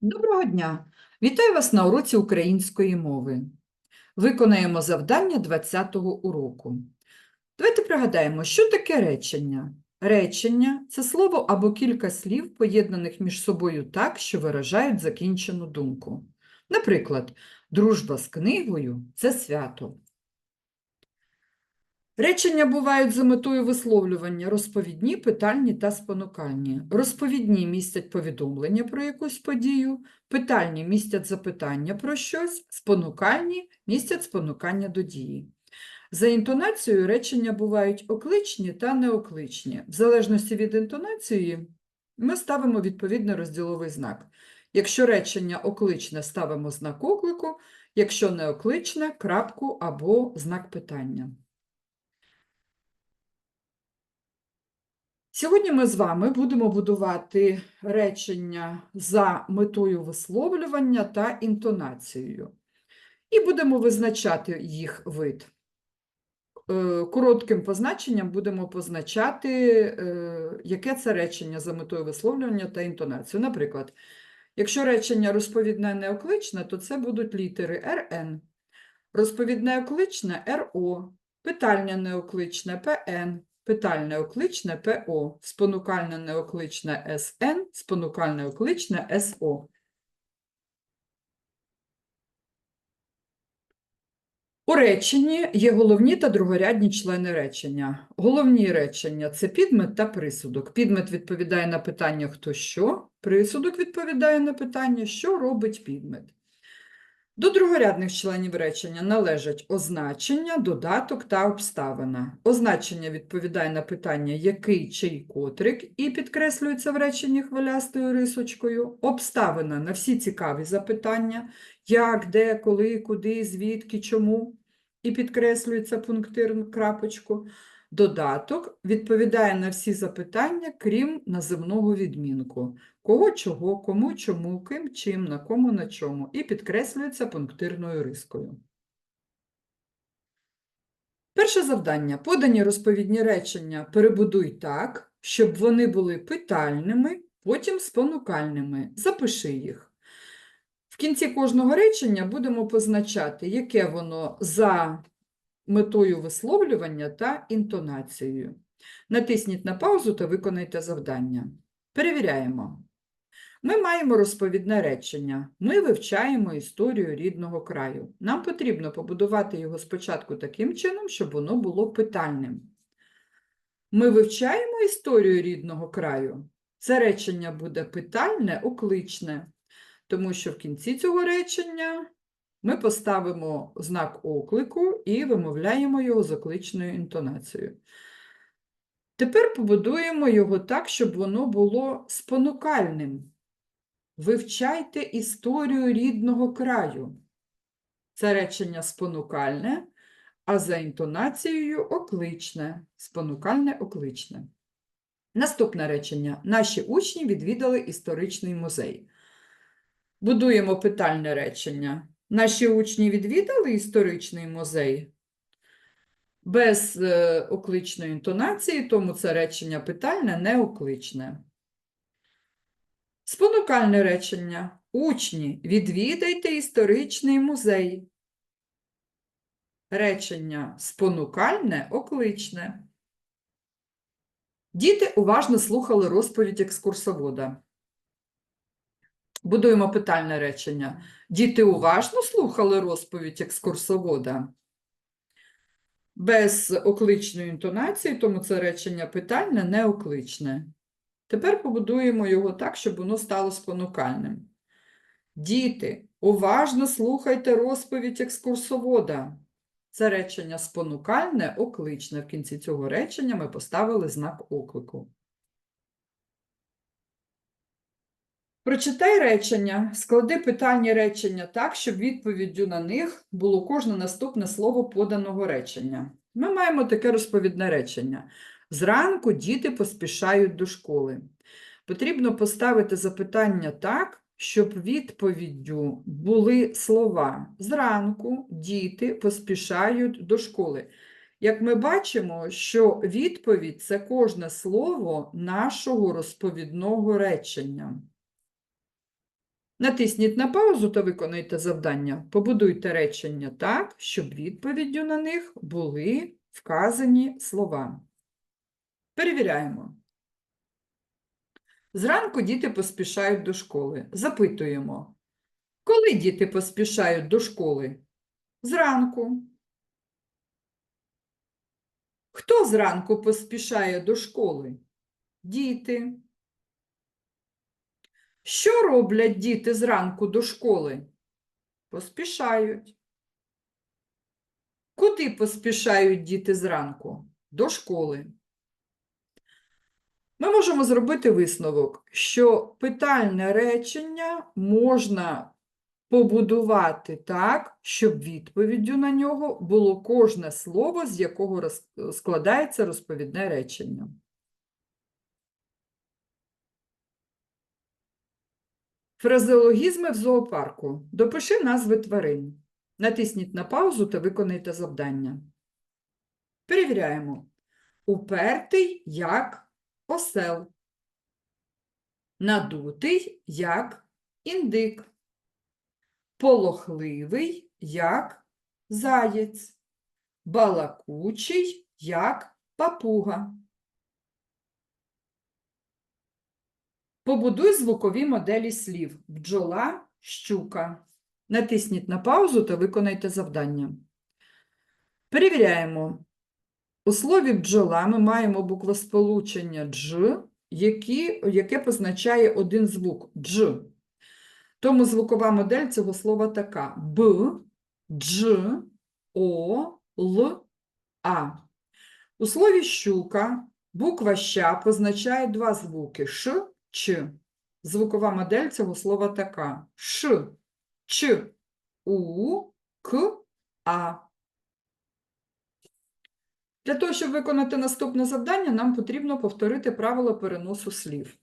Доброго дня! Вітаю вас на уроці української мови. Виконаємо завдання 20-го уроку. Давайте пригадаємо, що таке речення. Речення – це слово або кілька слів, поєднаних між собою так, що виражають закінчену думку. Наприклад, дружба з книгою – це свято. Речення бувають за метою висловлювання розповідні, питальні та спонукальні. Розповідні містять повідомлення про якусь подію, питальні містять запитання про щось, спонукальні містять спонукання до дії. За інтонацією речення бувають окличні та неокличні. В залежності від інтонації ми ставимо відповідний розділовий знак. Якщо речення окличне, ставимо знак оклику, якщо неокличне – крапку або знак питання. Сьогодні ми з вами будемо будувати речення за метою висловлювання та інтонацією. І будемо визначати їх вид. Е, Коротким позначенням будемо позначати, е, яке це речення за метою висловлювання та інтонацію. Наприклад, якщо речення розповідне неокличне, то це будуть літери РН, розповідне окличне РО, питальне неокличне ПН, питальне окличне ПО, спонукальне неокличне СН, спонукальне окличне СО. У реченні є головні та другорядні члени речення. Головні речення – це підмет та присудок. Підмет відповідає на питання «хто що?», присудок відповідає на питання «що робить підмет?». До другорядних членів речення належать означення, додаток та обставина. Означення відповідає на питання який, чий, котрик і підкреслюється в реченні хвилястою рисочкою. Обставина на всі цікаві запитання як, де, коли, куди, звідки, чому і підкреслюється пунктир крапочку. Додаток відповідає на всі запитання, крім наземного відмінку. Кого, чого, кому, чому, ким, чим, на кому, на чому. І підкреслюється пунктирною рискою. Перше завдання. Подані розповідні речення перебудуй так, щоб вони були питальними, потім спонукальними. Запиши їх. В кінці кожного речення будемо позначати, яке воно за метою висловлювання та інтонацією. Натисніть на паузу та виконайте завдання. Перевіряємо. Ми маємо розповідне речення. Ми вивчаємо історію рідного краю. Нам потрібно побудувати його спочатку таким чином, щоб воно було питальним. Ми вивчаємо історію рідного краю. Це речення буде питальне, окличне, тому що в кінці цього речення ми поставимо знак оклику і вимовляємо його з окличною інтонацією. Тепер побудуємо його так, щоб воно було спонукальним. Вивчайте історію рідного краю. Це речення спонукальне, а за інтонацією окличне, спонукальне окличне. Наступне речення. Наші учні відвідали історичний музей. Будуємо питальне речення. Наші учні відвідали історичний музей без е, окличної інтонації, тому це речення питальне, не окличне. Спонукальне речення. Учні, відвідайте історичний музей. Речення спонукальне, окличне. Діти уважно слухали розповідь екскурсовода. Будуємо питальне речення. Діти уважно слухали розповідь екскурсовода? Без окличної інтонації, тому це речення питальне, не окличне. Тепер побудуємо його так, щоб воно стало спонукальним. Діти, уважно слухайте розповідь екскурсовода. Це речення спонукальне, окличне. В кінці цього речення ми поставили знак оклику. Прочитай речення, склади питальні речення так, щоб відповіддю на них було кожне наступне слово поданого речення. Ми маємо таке розповідне речення. Зранку діти поспішають до школи. Потрібно поставити запитання так, щоб відповіддю були слова. Зранку діти поспішають до школи. Як ми бачимо, що відповідь це кожне слово нашого розповідного речення. Натисніть на паузу та виконайте завдання. Побудуйте речення так, щоб відповіддю на них були вказані слова. Перевіряємо. Зранку діти поспішають до школи. Запитуємо, коли діти поспішають до школи? Зранку. Хто зранку поспішає до школи? Діти. Що роблять діти зранку до школи? Поспішають. Куди поспішають діти зранку? До школи. Ми можемо зробити висновок, що питальне речення можна побудувати так, щоб відповіддю на нього було кожне слово, з якого складається розповідне речення. Фразеологізми в зоопарку. Допиши назви тварин. Натисніть на паузу та виконайте завдання. Перевіряємо. Упертий як осел. Надутий як індик. Полохливий як заєць. Балакучий як папуга. Побудуй звукові моделі слів бджола, щука. Натисніть на паузу та виконайте завдання. Перевіряємо. У слові бджола ми маємо буквосполучення дж, які, яке позначає один звук дж. Тому звукова модель цього слова така: б, дж, о, л, а. У слові щука буква ща позначає два звуки ш, ч. Звукова модель цього слова така: ш, ч, у, к, а. Для того, щоб виконати наступне завдання, нам потрібно повторити правило переносу слів.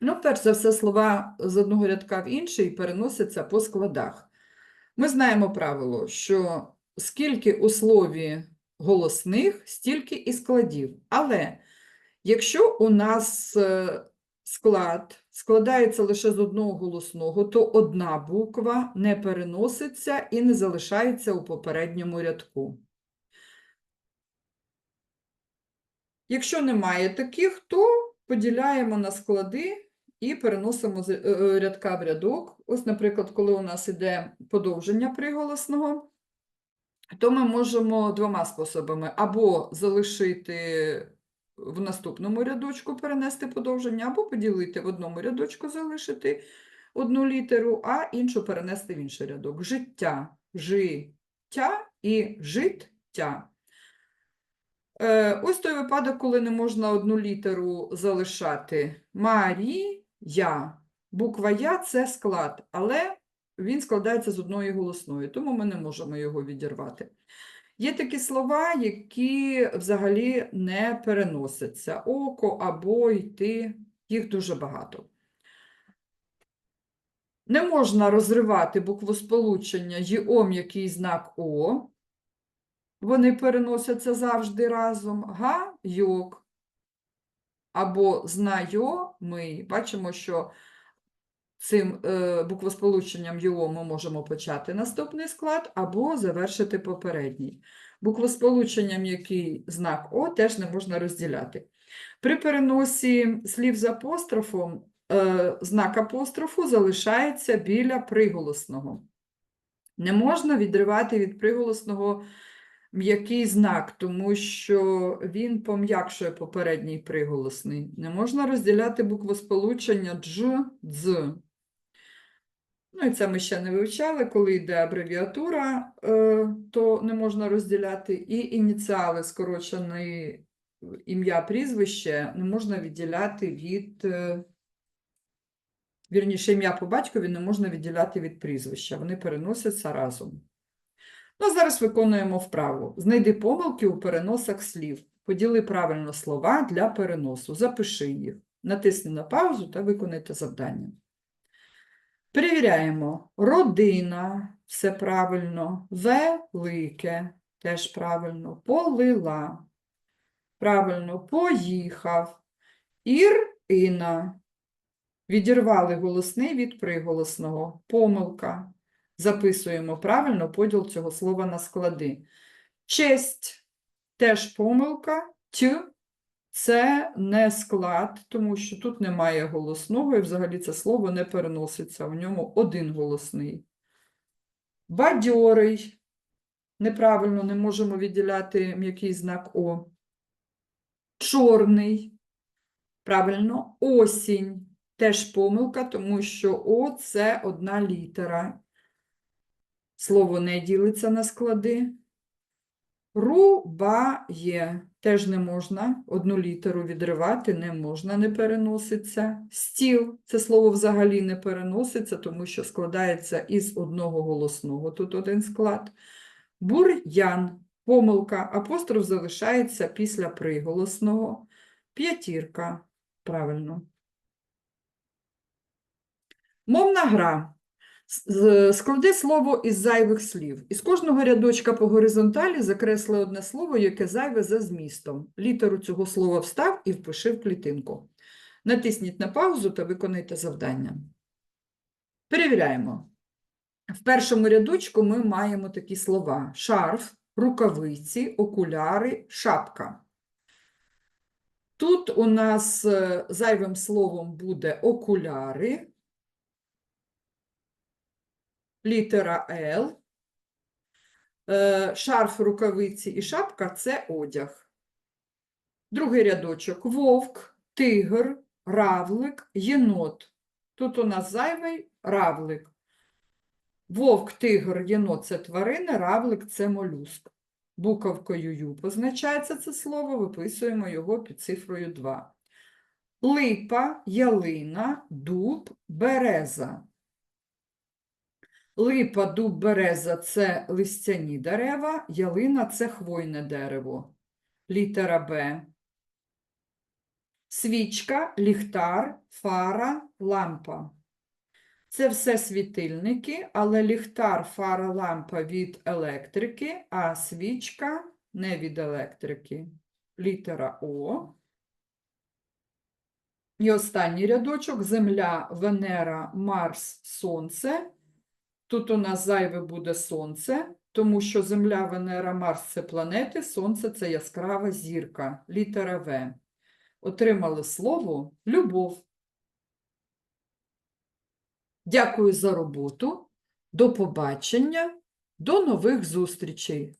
Ну, перш за все, слова з одного рядка в інший переносяться по складах. Ми знаємо правило, що скільки у слові голосних, стільки і складів. Але якщо у нас е, склад складається лише з одного голосного, то одна буква не переноситься і не залишається у попередньому рядку. Якщо немає таких, то поділяємо на склади і переносимо з е, е, рядка в рядок. Ось, наприклад, коли у нас іде подовження приголосного, то ми можемо двома способами: або залишити в наступному рядочку, перенести подовження, або поділити в одному рядочку, залишити одну літеру, а іншу перенести в інший рядок. Життя, життя і життя. Е, Ось той випадок, коли не можна одну літеру залишати. Марія. Буква Я це склад, але він складається з одної голосної, тому ми не можемо його відірвати. Є такі слова, які взагалі не переносяться. Око або йти, їх дуже багато. Не можна розривати буквосполучення ЄО м'який знак О. Вони переносяться завжди разом. Га-йок. Або знайомий. Бачимо, що цим е, буквосполученням ЙО ми можемо почати наступний склад, або завершити попередній. Буквосполученням, який знак О, теж не можна розділяти. При переносі слів з апострофом е, знак апострофу залишається біля приголосного. Не можна відривати від приголосного м'який знак, тому що він пом'якшує попередній приголосний. Не можна розділяти буквосполучення дж, дз. Ну, і це ми ще не вивчали. Коли йде абревіатура, е, то не можна розділяти. І ініціали, скорочене ім'я, прізвище, не можна відділяти від. е, Вірніше, ім'я по батькові не можна відділяти від прізвища, вони переносяться разом. Ну, зараз виконуємо вправу. Знайди помилки у переносах слів. Поділи правильно слова для переносу. Запиши їх. Натисни на паузу та виконайте завдання. Перевіряємо. Родина, все правильно. Велике, теж правильно. Полила. Правильно, поїхав. Ірина. Відірвали голосний від приголосного. Помилка. Записуємо правильно поділ цього слова на склади. Честь теж помилка. Т це не склад, тому що тут немає голосного, і взагалі це слово не переноситься. У ньому один голосний. Бадьорий. Неправильно не можемо відділяти м'який знак О. Чорний. Правильно, осінь. Теж помилка, тому що О це одна літера. Слово не ділиться на склади. Рубає. Теж не можна. Одну літеру відривати не можна, не переноситься. Стіл це слово взагалі не переноситься, тому що складається із одного голосного. Тут один склад. Бур'ян. Помилка. Апостроф залишається після приголосного. П'ятірка. Правильно. Мовна гра. Склади слово із зайвих слів. Із кожного рядочка по горизонталі закресли одне слово, яке зайве за змістом. Літеру цього слова встав і впиши в клітинку. Натисніть на паузу та виконайте завдання. Перевіряємо. В першому рядочку ми маємо такі слова: шарф, рукавиці, окуляри, шапка. Тут у нас е, зайвим словом буде окуляри, літера Л, е, шарф, рукавиці і шапка це одяг. Другий рядочок вовк, тигр, равлик, єнот. Тут у нас зайвий равлик. Вовк, тигр, єнот це тварини, равлик це молюск. Буковкою Ю позначається це слово, виписуємо його під цифрою 2. Липа, ялина, дуб, береза. Липа, дуб, береза це листяні дерева, ялина це хвойне дерево. Літера Б. Свічка, ліхтар, фара, лампа. Це все світильники, але ліхтар, фара, лампа від електрики, а свічка не від електрики. Літера О. І останній рядочок Земля, Венера, Марс, Сонце. Тут у нас зайве буде Сонце, тому що Земля, Венера, Марс це планети, Сонце це яскрава зірка. Літера В. Отримали слово любов. Дякую за роботу. До побачення. До нових зустрічей.